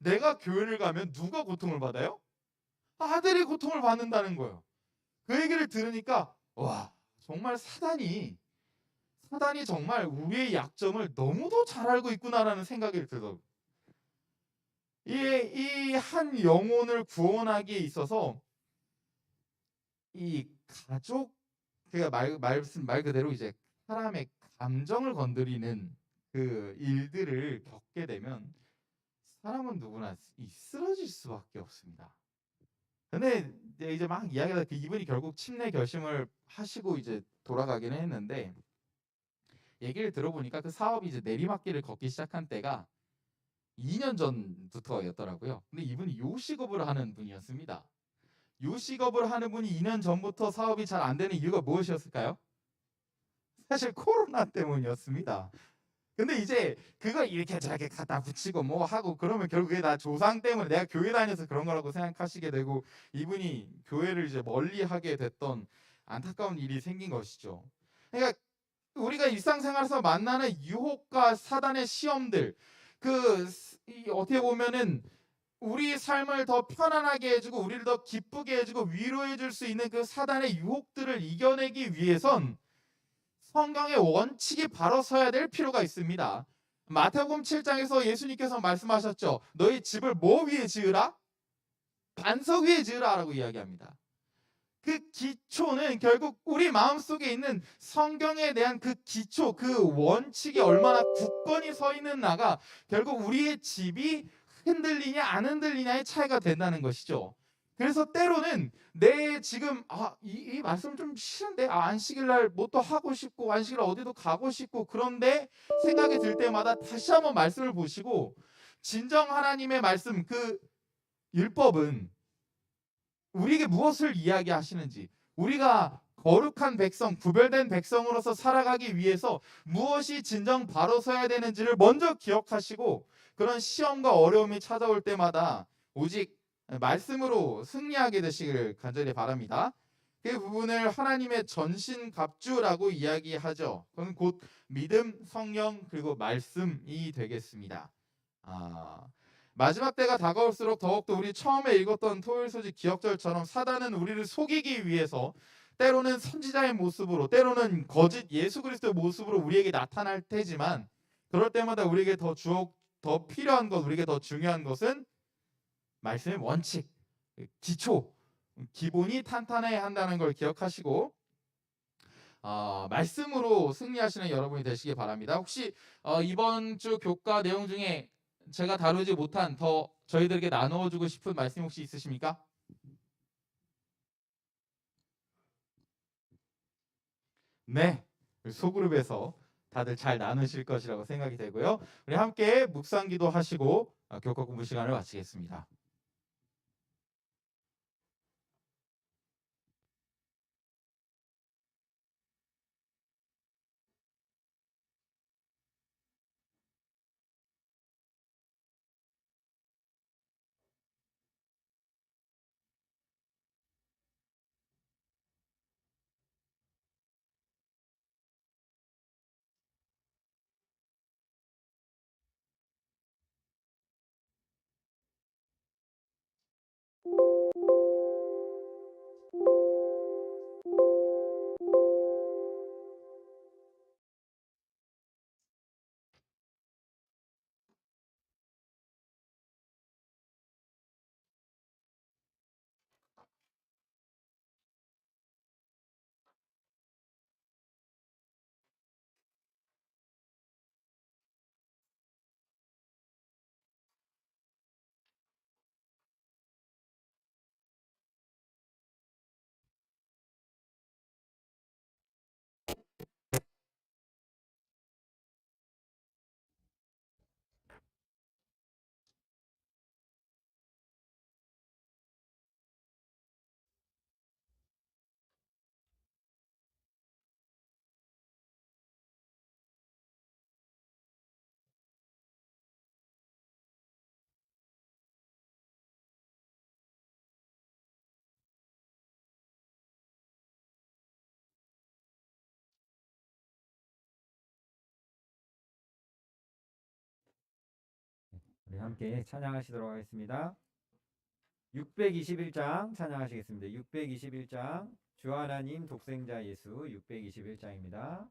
내가 교회를 가면 누가 고통을 받아요? 아들이 고통을 받는다는 거예요. 그 얘기를 들으니까 와 정말 사단이 사단이 정말 우리의 약점을 너무도 잘 알고 있구나라는 생각이 들더라고요. 이한 영혼을 구원하기에 있어서 이 가족 말씀 말 그대로 이제 사람의 감정을 건드리는 그 일들을 겪게 되면 사람은 누구나 이 쓰러질 수밖에 없습니다. 근데 이제 막 이야기하다 그 이분이 결국 침례 결심을 하시고 이제 돌아가기는 했는데 얘기를 들어보니까 그 사업이 이제 내리막길을 걷기 시작한 때가 2년 전부터였더라고요. 근데 이분이 요식업을 하는 분이었습니다. 요식업을 하는 분이 2년 전부터 사업이 잘 안 되는 이유가 무엇이었을까요? 사실 코로나 때문이었습니다. 근데 이제 그거 이렇게 저렇게 갖다 붙이고 뭐 하고 그러면 결국에 다 조상 때문에 내가 교회 다녀서 그런 거라고 생각하시게 되고 이분이 교회를 이제 멀리 하게 됐던 안타까운 일이 생긴 것이죠. 그러니까 우리가 일상생활에서 만나는 유혹과 사단의 시험들 그 어떻게 보면은 우리 삶을 더 편안하게 해주고 우리를 더 기쁘게 해주고 위로해 줄 수 있는 그 사단의 유혹들을 이겨내기 위해선 성경의 원칙이 바로 서야 될 필요가 있습니다. 마태복음 7장에서 예수님께서 말씀하셨죠. 너희 집을 뭐 위에 지으라? 반석 위에 지으라라고 이야기합니다. 그 기초는 결국 우리 마음속에 있는 성경에 대한 그 기초, 그 원칙이 얼마나 굳건히 서 있는 나가 결국 우리의 집이 흔들리냐 안 흔들리냐의 차이가 된다는 것이죠. 그래서 때로는 내 지금 아, 이, 이 말씀 좀 싫은데 아, 안식일 날 뭐 또 하고 싶고 안식일 어디도 가고 싶고 그런데 생각이 들 때마다 다시 한번 말씀을 보시고 진정 하나님의 말씀 그 율법은 우리에게 무엇을 이야기하시는지 우리가 거룩한 백성, 구별된 백성으로서 살아가기 위해서 무엇이 진정 바로 서야 되는지를 먼저 기억하시고 그런 시험과 어려움이 찾아올 때마다 오직 말씀으로 승리하게 되시기를 간절히 바랍니다. 그 부분을 하나님의 전신갑주라고 이야기하죠. 그건 곧 믿음, 성령 그리고 말씀이 되겠습니다. 아, 마지막 때가 다가올수록 더욱더 우리 처음에 읽었던 토요일 소식 기억절처럼 사단은 우리를 속이기 위해서 때로는 선지자의 모습으로 때로는 거짓 예수 그리스도의 모습으로 우리에게 나타날 테지만 그럴 때마다 우리에게 더 주옥 더 필요한 것, 우리에게 더 중요한 것은 말씀의 원칙, 기초, 기본이 탄탄해야 한다는 걸 기억하시고 어, 말씀으로 승리하시는 여러분이 되시기 바랍니다. 혹시 어, 이번 주 교과 내용 중에 제가 다루지 못한 더 저희들에게 나누어 주고 싶은 말씀 혹시 있으십니까? 네. 소그룹에서 다들 잘 나누실 것이라고 생각이 되고요. 우리 함께 묵상기도 하시고 어, 교과 공부 시간을 마치겠습니다. 함께 찬양하시도록 하겠습니다. 621장 찬양하시겠습니다. 621장 주 하나님 독생자 예수 621장입니다.